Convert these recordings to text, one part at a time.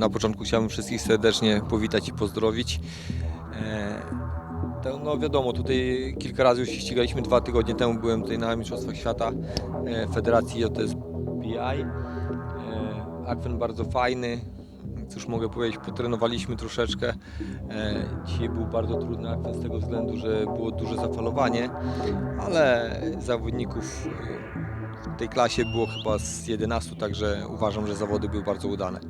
Na początku chciałbym wszystkich serdecznie powitać i pozdrowić. E, no wiadomo, tutaj kilka razy już się ścigaliśmy. Dwa tygodnie temu byłem tutaj na Mistrzostwach Świata e, Federacji JSBI. E, Akwen bardzo fajny. Cóż mogę powiedzieć, potrenowaliśmy troszeczkę. Dzisiaj był bardzo trudny akwen z tego względu, że było duże zafalowanie, ale zawodników w tej klasie było chyba z 11, także uważam, że zawody były bardzo udane.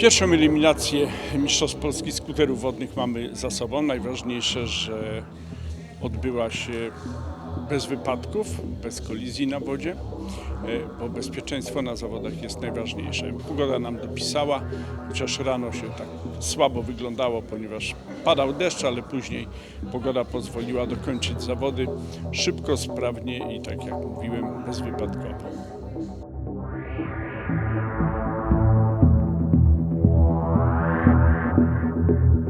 Pierwszą eliminację Mistrzostw Polski skuterów wodnych mamy za sobą. Najważniejsze, że odbyła się bez wypadków, bez kolizji na wodzie, e, bo bezpieczeństwo na zawodach jest najważniejsze. Pogoda nam dopisała, chociaż rano się tak słabo wyglądało, ponieważ padał deszcz, ale później pogoda pozwoliła dokończyć zawody szybko, sprawnie i tak jak mówiłem, bezwypadkowo.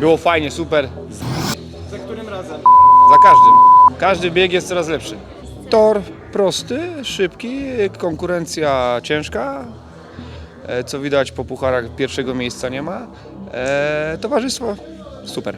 Było fajnie, super. Za którym razem? Za każdym. Każdy bieg jest coraz lepszy. Tor prosty, szybki, konkurencja ciężka. E, Co widać po pucharach pierwszego miejsca nie ma. E, towarzystwo super.